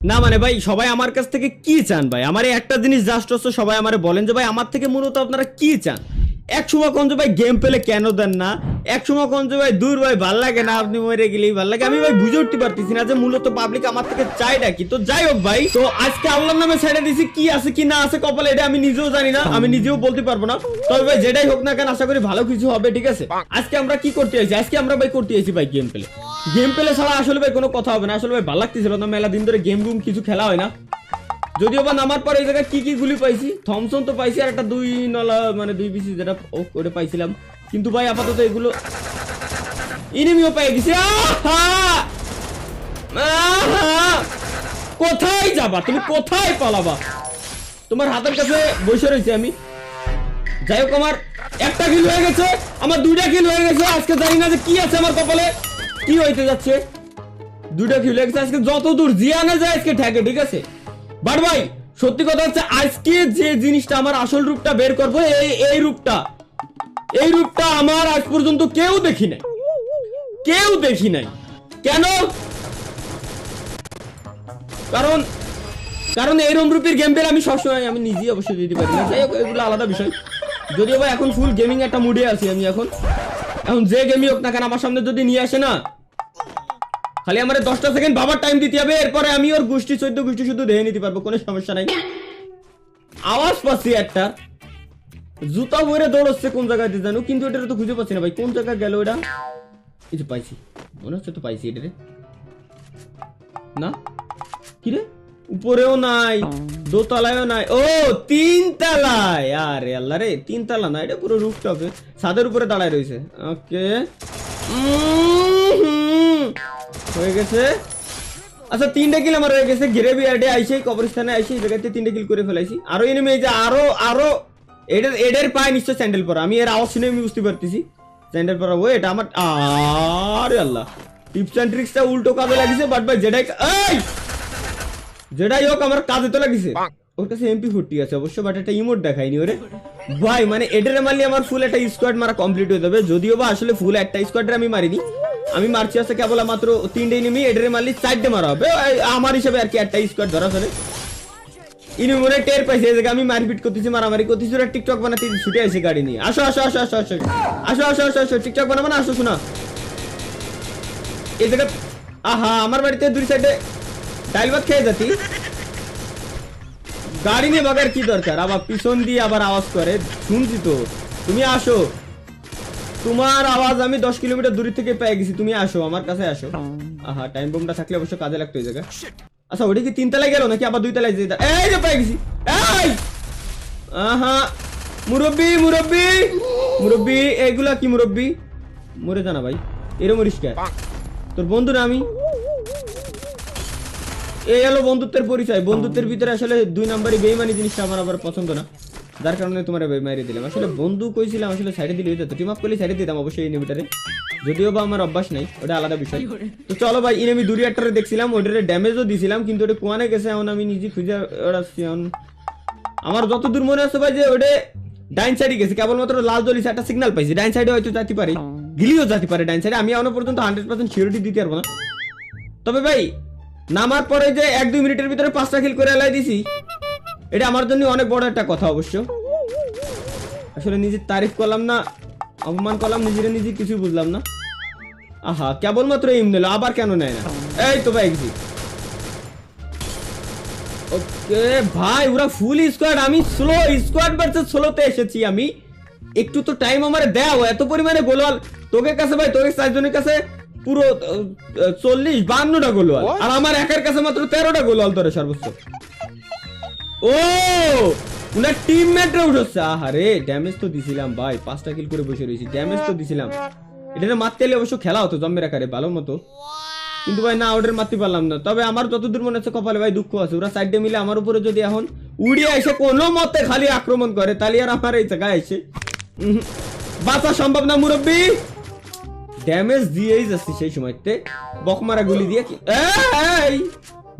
না মানে ভাই, সবাই আমার কাছ থেকে কি চান ভাই? আমার একটা জিনিস জাস্ট হচ্ছে সবাই আমার বলেন যে, ভাই, আমার থেকে মূলত আপনারা কি চান? এক সময় কোন ভাই গেম পেলে কেন দেন না? এক সময় কোন ভাই দূর ভাই, ভালো লাগে না, আপনি মরে গেলেই ভালো লাগে। আমি ভাই বুঝে উঠতে পারতেছি না যে মূলত পাবলিক আমার থেকে চাইটা কি তো যাই হোক ভাই, তো আজকে আল্লাহর নামে ছেড়ে দিছি, কি আছে কি না আছে কপালে এটা আমি নিজেও জানি না, আমি নিজেও বলতে পারব না। তবে ভাই, যেটাই হোক না কেন, আশা করি ভালো কিছু হবে, ঠিক আছে? আজকে আমরা কি করতে আইছি? আজকে আমরা ভাই করতে আইছি ভাই গেম পেলে। গেম পেলে ছাড়া আসলে ভাই কোনো কথা হবে না। আসলে ভাই ভালো লাগতেছিল না, মেলা দিন ধরে গেম গুম কিছু খেলা হয় না। যদিও বা নামার পরে এই জায়গায় কি কি গুলি পাইছি থমসন তো পাইছি আর একটা দুই নলা মানে দুই পিসি যেটা করে পাইছিলাম। কিন্তু ভাই, আপাতত এগুলো ইনিমিও পেয়ে গেছি! কোথায় যাবা? তুমি কোথায় পালাবা? তোমার হাতের কাছে বসে রয়েছে আমি। যাই হোক, আমার একটা কিল হয়ে গেছে, আমার দুইটা কিল হয়ে গেছে। আজকে জানি না যে কি আছে আমার কপালে, কি হইতে যাচ্ছে। দুইটা কিল হয়ে গেছে। আজকে যত দূর জিয়ানা যায়, আজকে ঠেকে, ঠিক আছে? বাট ভাই, সত্যি কথা হচ্ছে, আজকে যে জিনিসটা আমার আসল রূপটা বের করব এই এই রূপটা। এই রূপটা আমার আজ পর্যন্ত কেউ দেখি নাই। কেউ দেখি নাই। কেন? কারণ কারণ এরম রূপের গেম পেলে আমি সবসময়, আমি নিজেই অবশ্যই দিতে পারি না। যাই হোক, এগুলো আলাদা বিষয়। যদিও বা এখন ফুল গেমিং একটা মুডে আছি আমি এখন। এখন যে গেমই হোক না কেন, আমার সামনে যদি নিয়ে আসে না খালি আমার দশটা সেকেন্ড বাবার টাইম দিতে হবে, এরপরে আমি ওর গোষ্ঠী চোদ্দ গোষ্ঠী শুধু দেখে নিতে পারব, কোনো সমস্যা নাই। আওয়াজ পাচ্ছি একটা। জুতা পরে দৌড়চ্ছে কোন জায়গায় দিয়ে জানো? কিন্তু এটা তো খুঁজে পাচ্ছি না ভাই, কোন জায়গায় গেল এটা? কিছু পাইছি, মনে হচ্ছে তো পাইছি এটা রে না? কি রে? উপরেও নাই, দোতলায়ও নাই। ও, তিন তলায়! আরে আল্লাহ রে, তিন তলা না, এটা পুরো রুফটপে ছাদের উপরে দাঁড়ায় রয়েছে। ওকে হয়ে গেছে। আচ্ছা তিনটা কিল আমার হয়ে গেছে। ইয়ার্ডে আইসে কবরস্থানে আইসে এই জায়গাতে তিনটা কিল করে ফেলাইছি। আরও এনিমি এই যে আরও আরও এটার এটার পায় নিশ্চয় স্যান্ডেল পরা। আমি এর আওয়াজ শুনে আমি বুঝতে পারতেছি। স্যান্ডেল পরা ও এটা আমার আরে আল্লাহ। টিপস অ্যান্ড ট্রিক্সটা উল্টো কাজে লাগিছে বাট ভাই যেটাই এই! যেটাই হোক আমার কাজে তো লাগিছে। ওর কাছে এমপি ফোরটি আছে অবশ্য বাট একটা ইমোট দেখাইনি ওরে। ভাই মানে এটারে মারলে আমার ফুল একটা স্কোয়াড মারা কমপ্লিট হয়ে যাবে। যদিও বা আসলে ফুল একটা স্কোয়াডের আমি মারিনি। আমি মারছি আছে কেবল মাত্র তিনটে নিমি এটারে মারলে চারটে মারা হবে। আমার হিসাবে আর কি একটা স্কোয়াড ধরা ফেলে ইনি মনে টের পাইছে আমি মারপিট করতেছি, মারামারি করতেছি, ওরা টিকটক বানাতে ছুটে গাড়ি নিয়ে। আসো আসো আসো আসো আসো আসো আসো আসো আসো টিকটক বানাবো না? আসো, শোনা। এই জায়গা আহা, আমার বাড়িতে দুই সাইডে ডাইল ভাত খেয়ে যাতি গাড়ি নিয়ে বাগার কি দরকার? আবার পিছন দিয়ে আবার আওয়াজ করে। শুনছি তো। তুমি আসো। তোমার আওয়াজ আমি দশ কিলোমিটার দূর থেকে পেয়ে গেছি। তুমি আসো আমার কাছে আসো। আহা টাইম বোমটা থাকলে অবশ্য কাজে লাগতো এই জায়গা আচ্ছা ওটা কি তিন তলায় গেল নাকি আবার দুই তলায় যেতে এই যে পেয়ে গেছি। এই! আহা মুরব্বি মুরব্বি! মুরব্বি এগুলা কি মুরব্বি? মরে জানা ভাই এরম মরিষ্কার তোর বন্ধু না আমি? এই হলো বন্ধুত্বের পরিচয়। বন্ধুত্বের ভিতরে আসলে দুই নম্বরই বেইমানি জিনিসটা আমার আবার পছন্দ না। যার কারণে তোমার বেইমারি দিলাম। আসলে বন্ধু কইছিলাম আসলে সাইডে দিলে যেত টিম আপ করলে সাইডে দিতাম অবশ্যই ইনিমিটারে যদিও বা আমার অভ্যাস নাই ওটা আলাদা বিষয়। তো চলো ভাই ইনিমি দুরি একটারে দেখছিলাম ওটারে ড্যামেজও দিছিলাম কিন্তু ওটা কোয়ানে গেছে এখন আমি নিজে খুঁজে ওড়াচ্ছি এখন। আমার যত দূর মনে হচ্ছে ভাই যে ওটা ডাইন সাইডে গেছে কেবলমাত্র লাল জ্বলিছে একটা সিগন্যাল পাইছি। ডাইন সাইডে হয়তো যেতে পারি গিলিও যেতে পারে ডাইন সাইডে আমি এখনও পর্যন্ত হান্ড্রেড পার্সেন্ট সিউরিটি দিতে পারব না। তবে ভাই নামার পরে যে এক দুই মিনিটের ভিতরে পাঁচটা কিল করে এলাই দিছি। এটা আমার জন্য অনেক বড় একটা কথা অবশ্য। আসলে নিজের তারিফ করলাম না, অপমান করলাম, নিজের নিজে কিছু বুঝলাম না। আহা, কেবলমাত্র ইম নিল আবার কেন নেয় না? এই তো ভাই এক্সিট ওকে, ভাই, ওরা ফুল স্কোয়াড আমি স্লো স্কোয়াড ভার্সেস স্লোতে এসেছি আমি। একটু তো টাইম আমার দাও, এত পরিমাণে গোলওয়াল। তোকে কাছে ভাই, তোকে চারজনের কাছে পুরো চল্লিশ বান্নটা গোলওয়াল। আর আমার একার কাছে মাত্র তেরোটা গোলওয়াল ধরে সর্বোচ্চ। ও, উনার টিমমেটরা উঠছে। আহারে ড্যামেজ তো দিছিলাম ভাই, পাঁচটা কিল করে বসে রয়েছি ড্যামেজ তো দিছিলাম। এটা মারতে এলে অবশ্য খেলা হতো জম্মের আকারে, ভালো মতো। কিন্তু ভাই, না ওদের মারতে পারলাম না। তবে আমার যতদূর মনে হচ্ছে কপালে ভাই দুঃখ আছে। ওরা সাইডে মিলে আমার উপরে যদি এখন উড়িয়ে এসে কোনো মতে খালি আক্রমণ করে, তাহলে আর আমার এই জায়গায় এসে। বাঁচা সম্ভব না, মুরব্বী। ড্যামেজ দিয়েই যাচ্ছি সেই সময়তে। বকমারা গুলি দিয়ে এই!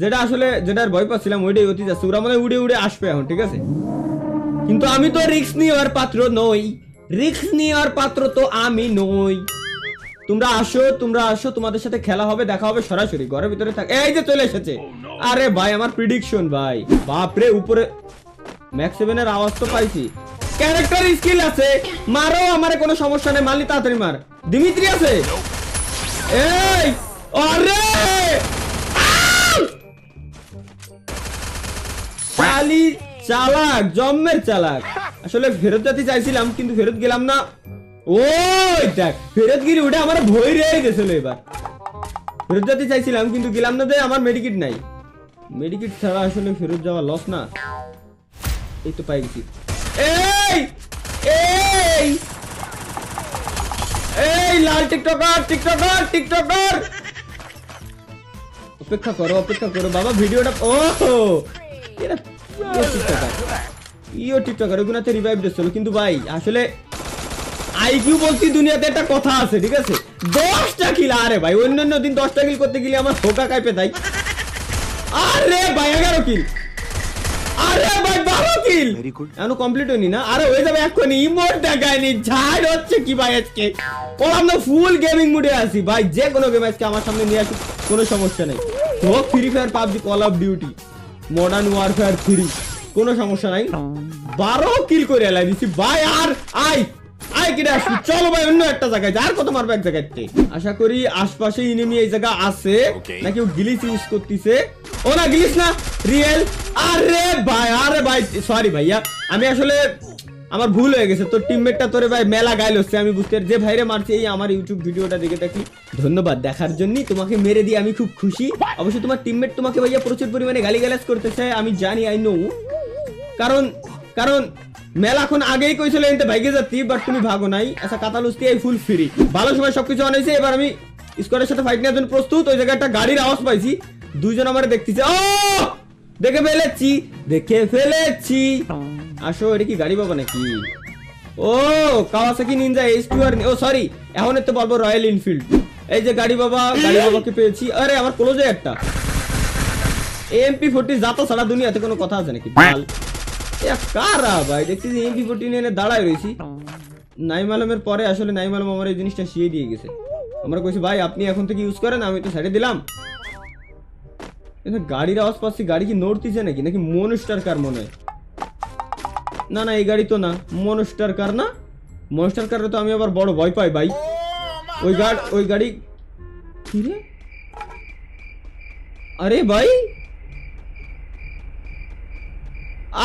যেটা আসলে যেটার ভয় পাচ্ছিলাম ওইটাই অতি যাচ্ছে ওরা মানে উড়ে উড়ে আসবে এখন, ঠিক আছে? কিন্তু আমি তো রিক্স নেওয়ার পাত্র নই। রিক্স নেওয়ার পাত্র তো আমি নই। তোমরা আসো তোমরা আসো, তোমাদের সাথে খেলা হবে, দেখা হবে সরাসরি। ঘরের ভিতরে থাক। এই যে চলে এসেছে। আরে ভাই, আমার প্রিডিকশন ভাই। বাপরে, উপরে ম্যাক্স সেভেনের আওয়াজ তো পাইছি। ক্যারেক্টার স্কিল আছে। মারো, আমারে কোনো সমস্যা নেই। মারলি তাড়াতাড়ি মার। দিমিত্রি আছে? এই! আরে! শালি চালাক, জম্মের চালাক। আসলে ফেরত যেতে চাইছিলাম, কিন্তু ফেরত গেলাম না। ওই দেখ ফেরত গিয়ে ওটা আমার ভয় রয়ে গেছিল এবার। ফেরত যেতে চাইছিলাম, কিন্তু গেলাম না যে, আমার মেডিকিট নাই। মেডিকিট ছাড়া আসলে ফেরত যাওয়া লস না। এই তো পাই গেছি। এই এই এই, লাল টিকটকার টিকটকার টিকটকার। অপেক্ষা করো অপেক্ষা করো। বাবা, ভিডিওটা ও, এরা ইও টিকটকার। ইও টিকটকার ওগুলোতে রিভাইভ দিচ্ছিল কিন্তু ভাই আসলে আইকিউ বলছি দুনিয়াতে একটা কথা আছে ঠিক আছে? দশটা কিল আরে ভাই অন্যান্য দিন দশটা কিল করতে গেলে আমার কাইপে তাই। আরে ভাই এগারো কিল আরে ভাই বারো কিল এখনও কমপ্লিট হয়নি না? আরে হয়ে যাবে এক্ষুনি ইমোট দেখায়নি ঝাড় হচ্ছে কি ভাই আজকে? বললাম না ফুল গেমিং মুডে আছি। ভাই যে কোনো গেম আজকে আমার সামনে নিয়ে আসি কোনো সমস্যা নেই। হোক Free Fire PUBG Call of Duty Modern Warfare three কোনো সমস্যা নাই। বারো কিল করে এলাই দিছি। ভাই আর আই আই কিনে আসবি চলো ভাই অন্য একটা জায়গায় যা, আর কত মারবে এক জায়গায়? আশা করি আশপাশে ইনিমি এই জায়গা আছে। Okay. নাকি ও গিলিস ইউজ করতেছে? ও না গিলিস না রিয়েল আরে ভাই আরে ভাই সরি ভাইয়া। আমি আসলে আমার ভুল হয়ে গেছে। তোর টিমমেটটা তোরে ভাই মেলা গাইল হচ্ছে। আমি বুঝতে যে ভাইরে মারছি, এই আমার ইউটিউব ভিডিওটা দেখে থাকি। ধন্যবাদ, দেখার জন্য তোমাকে মেরে দিয়ে আমি খুব খুশি। অবশ্যই তোমার টিমমেট তোমাকে ভাইয়া প্রচুর পরিমাণে গালিগালাজ করতেছে, আমি জানি আই নো কারণ কারণ, মেলা এখন আগেই কইছিল এনতে ভাইগে যাচ্ছি বাট তুমি ভাগো নাই। আচ্ছা কাতালুস্তি এই ফুল ফ্রি ভালো সময় সবকিছু অন হয়েছে, এবার আমি স্কোয়াডের সাথে ফাইট নেওয়ার জন্য প্রস্তুত। ওই জায়গায় একটা গাড়ির আওয়াজ পাইছি। দুইজন আমার দেখতেছে ও দেখে ফেলেছি দেখে ফেলেছি। আসো এটা কি গাড়ি বাবা নাকি? ও Kawasaki Ninja H two R ও সরি এখন তো বলব রয়্যাল এনফিল্ড। এই যে গাড়ি বাবা গাড়ি বাবাকে পেয়েছি। আরে আমার ক্লোজে একটা। এমপি ফোরটি যাতা ছাড়া দুনিয়াতে কোনো কথা আছে নাকি? বাল এ কারা ভাই? দেখছি যে এমপি ফোর্টি নিয়ে এনে দাঁড়ায় রয়েছি। নাইম আলমের পরে আসলে নাইম আলম আমার এই জিনিসটা শিয়ে দিয়ে গেছে। আমরা কইছি ভাই আপনি এখন থেকে ইউজ করেন আমি তো সাইডে দিলাম। গাড়ির আওয়াজ পাচ্ছি গাড়ি কি নড়তিছে নাকি নাকি মনস্টার কার মনে হয় না না এই গাড়ি তো না মনস্টার কার না মনস্টার কারে তো আমি আবার বড় ভয় পাই ভাই ওই গাড়ি ওই গাড়ি কি রে আরে ভাই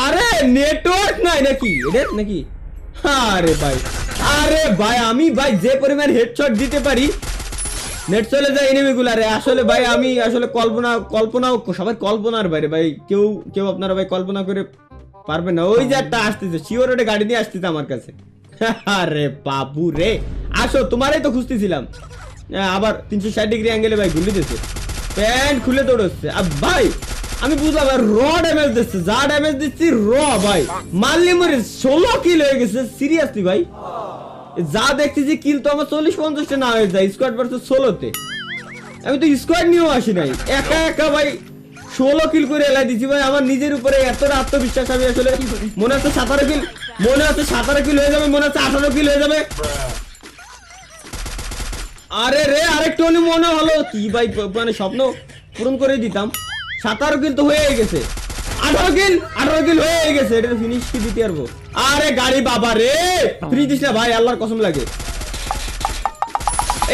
আরে নেটওয়ার্ক নাই নাকি এটা নাকি আরে ভাই আরে ভাই আমি ভাই যে পরিমাণ হেডশট দিতে পারি নেট চলে যায় আসলে ভাই আমি আসলে কল্পনা কল্পনাও সবাই কল্পনার বাইরে ভাই। কেউ কেউ আপনারা ভাই কল্পনা করে পারবে না। ওই যে একটা আসতেছে গাড়ি নিয়ে আসতেছে আমার কাছে। আরে বাবু রে। আসো তোমারই তো খুঁজতেছিলাম। হ্যাঁ, আবার তিনশো ষাট ডিগ্রি অ্যাঙ্গেলে ভাই গুলি দিচ্ছে প্যান্ট খুলে দৌড়চ্ছে। আর ভাই আমি বুঝলাম র ড্যামেজ দিচ্ছে। যা ড্যামেজ দিচ্ছি র ভাই। মারলি মরে ষোলো কিল হয়ে গেছে। সিরিয়াসলি ভাই? যা দেখছি যে কিল তো আমার চল্লিশ পঞ্চাশটা না হয়ে যায় স্কোয়াড ভার্সেস ষোলোতে। আমি তো স্কোয়াড নিয়েও আসি নাই। একা একা ভাই ষোলো কিল করে এলাই দিচ্ছি ভাই, আমার নিজের উপরে এতটা আত্মবিশ্বাস আমি আসলে মনে হচ্ছে সাতারো কিল মনে হচ্ছে সাতারো কিল হয়ে যাবে, মনে হচ্ছে আঠারো কিল হয়ে যাবে। আরে রে, আরেকটু হলে মনে হলো, কি ভাই মানে স্বপ্ন পূরণ করে দিতাম। সাতারো কিল তো হয়ে গেছে। আঠারো কিল আঠারো কিল হয়ে গেছে, এটা ফিনিশ কি দিতে পারব আরে গাড়ি বাবা রে। ফ্রি দিস না ভাই আল্লাহর কসম লাগে।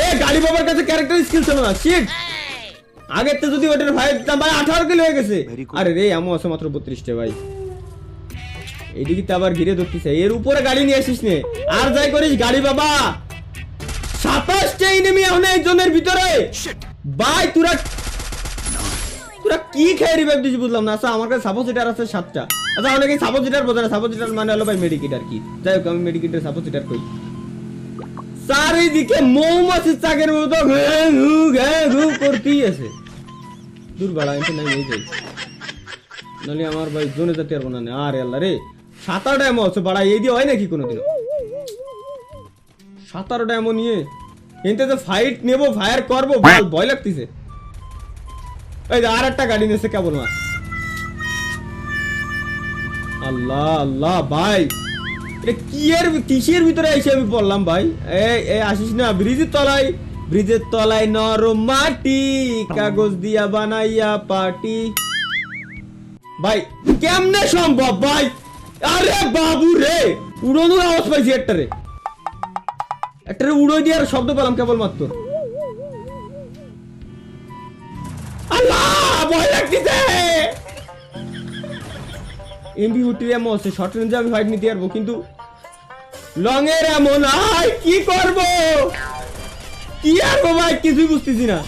এ গাড়ি বাবার কাছে ক্যারেক্টার স্কিল ছিল না শিট আগের তো যদি ওটার ভাই দিতাম ভাই আঠারো কিল হয়ে গেছে। আরে রে এমন আছে মাত্র বত্রিশটা ভাই। এদিকে তো আবার ঘিরে ধরতেছে। এর উপরে গাড়ি নিয়ে আসিস নে। আর যাই করিস গাড়ি বাবা। সাতাশটা এনিমি এখন এই জনের ভিতরে ভাই তোরা তোরা কি খেয়ে রিভাইভ বুঝলাম না। আচ্ছা আমার কাছে সাপোজিটার আছে সাতটা। আচ্ছা সাপোজিটার বোঝে না? সাপোজিটার মানে হলো ভাই মেডিকিট আর কি। যাই হোক, আমি মেডিকিটের সাপোজিটার কই? চারিদিকে মৌমাছির চাকের মতো করতেই আছে দূর এতে নাই যাই নাহলে আমার ভাই জোনে যেতে পারব না আরে আল্লাহ রে সাতারটা এমন আছে, বাড়া, এই দিয়ে হয় নাকি কোনোদিন সাতারোটা এমন নিয়ে, এনতে তো ফাইট নেব ফায়ার করব ভয় লাগতেছে। এই আর একটা গাড়ি নিয়েছে কেবল মাছ। আল্লাহ আল্লাহ, ভাই। কিসের ভিতরে এসে আমি পড়লাম, ভাই? এই আসিস না, ব্রিজের তলায়। ব্রিজের তলায় নরম মাটি, কাগজ দিয়া বানাইয়া পাটি। ভাই, কেমনে সম্ভব, ভাই? আরে বাবু রে, উড়োনোর আওয়াজ পাইছি একটারে। একটারে উড়ো দিয়ে আর শব্দ পেলাম কেবল ভয় লাগতেছে। এমবি উটির এমন আছে শর্ট রেঞ্জে আমি ফাইট নিতে পারব, কিন্তু লং এর এমন আই কি করব? কি আর ভাই কিছুই বুঝতেছি না।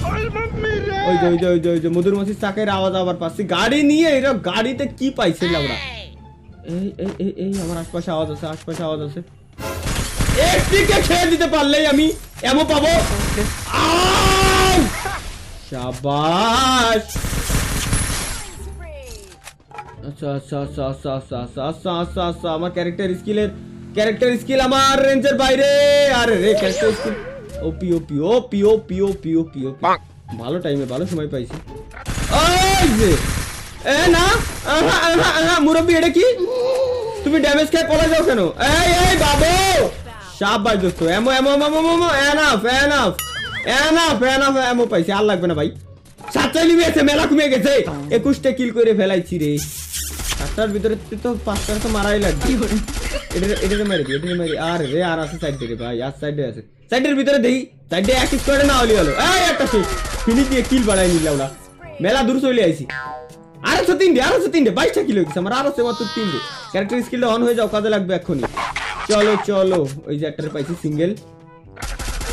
ওই যে ওই যে ওই যে ওই যে, মধুর মাছির চাকের আওয়াজ আবার পাচ্ছি। গাড়ি নিয়ে এরা গাড়িতে কি পাইছে লাউড়া এই এই এই আমার আশপাশে আওয়াজ আছে, আশপাশে আওয়াজ আছে। একটিকে খেয়ে দিতে পারলেই আমি এমন পাবো! শাবাশ আচ্ছা আচ্ছা আচ্ছা আচ্ছা আচ্ছা আচ্ছা আচ্ছা আচ্ছা আচ্ছা আমার ক্যারেক্টার স্কিলের ক্যারেক্টার স্কিল আমার রেঞ্জের বাইরে। আরে রে ক্যারেক্টার স্কিল ওপি ওপি ওপি ওপি ওপি ওপি ওপি ভালো টাইমে ভালো সময় পাইছি। এ না মুরব্বি এটা কি? তুমি ড্যামেজ খেয়ে যাও কেন? এই এই বাবু! শাবাশ দোস্ত ammo ammo ammo ammo enough enough enough enough ammo পাইছি আর লাগবে না ভাই। নিবে গেছে মেলা কমে গেছে। একুশটা কিল করে ফেলাইছি রে। সাতটার ভিতরে তো পাঁচটা তো মারাই লাগবে। এটা এটা মারি দি এটা মারি আর রে আর আছে সাইড রে ভাই আর সাইডে আছে। সাইডের ভিতরে দেই সাইডে এক স্কোয়াডে না হলি হলো। এই একটা শেষ ফিনিশ দিয়ে কিল বাড়াই নিলাম ওরা। মেলা দূর চলে আইছি। আড়াইশো তিনটে আড়াইশো তিনটে বাইশটা কিলো গেছে আমার আরও মাত্র তিনটে। ক্যারেক্টার স্কিলটা অন হয়ে যাও কাজে লাগবে এক্ষুনি। চলো চলো ওই যে একটা পাইছি সিঙ্গেল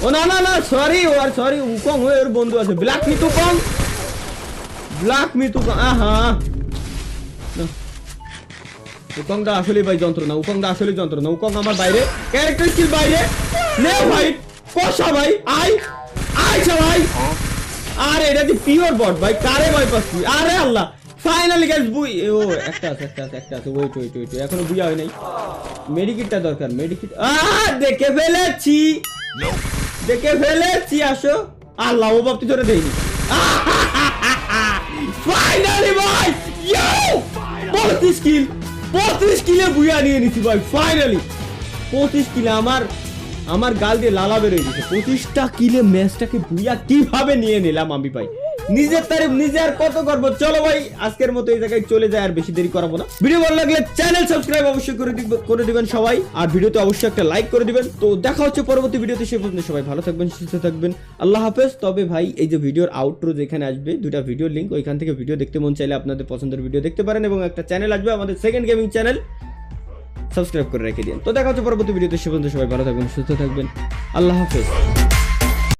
ও না না না সরি ও আর সরি উকং হয়ে ওর বন্ধু আছে। Black myth Wukong black myth Wukong আহা। উকংটা আসলে ভাই যন্ত্রণা উকংটা আসলে যন্ত্রণা। উকং আমার বাইরে। ক্যারেক্টার স্কিল বাইরে। নে ভাই কষা ভাই। আই। আইছা ভাই। আরে, এটা দি পিওর বট ভাই, কারে ভয় পাচ্ছি? আরে আল্লাহ। ফাইনালি গাইস বুই, ও, একটা আছে একটা আছে একটা আছে। ওয়েট ওয়েট ওয়েট এখনও বুঝা হয় নাই। মেডিকিটটা দরকার মেডিকিট আ, দেখে ফেলেছি। দেখে ফেলেছি, আসো। আল্লাহ, ও বাপটি ধরে দেইনি ফাইনালি ভাই ইয়ো 35 কিল 35 কিলে বুয়া নিয়ে নিছি ভাই ফাইনালি 25 কিলে আমার আমার গাল দিয়ে লালা বেরোয় গেছে। পঁচিশটা কিলে ম্যাচটাকে বুয়া কীভাবে নিয়ে নিলাম আমি ভাই? নিজের তারিফ, নিজে আর কত করব চলো ভাই, আজকের মতো এই জায়গায় চলে যায় আর বেশি দেরি করাবো না। ভিডিও ভালো লাগলে চ্যানেল সাবস্ক্রাইব অবশ্যই করে করে দিবেন সবাই। আর ভিডিওতে অবশ্যই একটা লাইক করে দিবেন। তো দেখা হচ্ছে পরবর্তী ভিডিওতে, সে পর্যন্ত সবাই ভালো থাকবেন, সুস্থ থাকবেন। আল্লাহ হাফেজ। তবে ভাই, এই যে ভিডিওর আউটরো যেখানে আসবে দুটা ভিডিও লিঙ্ক ওইখান থেকে ভিডিও দেখতে মন চাইলে আপনাদের পছন্দের ভিডিও দেখতে পারেন এবং একটা চ্যানেল আসবে আমাদের সেকেন্ড গেমিং চ্যানেল সাবস্ক্রাইব করে রেখে দিন। তো দেখা হচ্ছে পরবর্তী ভিডিওতে সে পর্যন্ত সবাই ভালো থাকবেন, সুস্থ থাকবেন। আল্লাহ হাফেজ।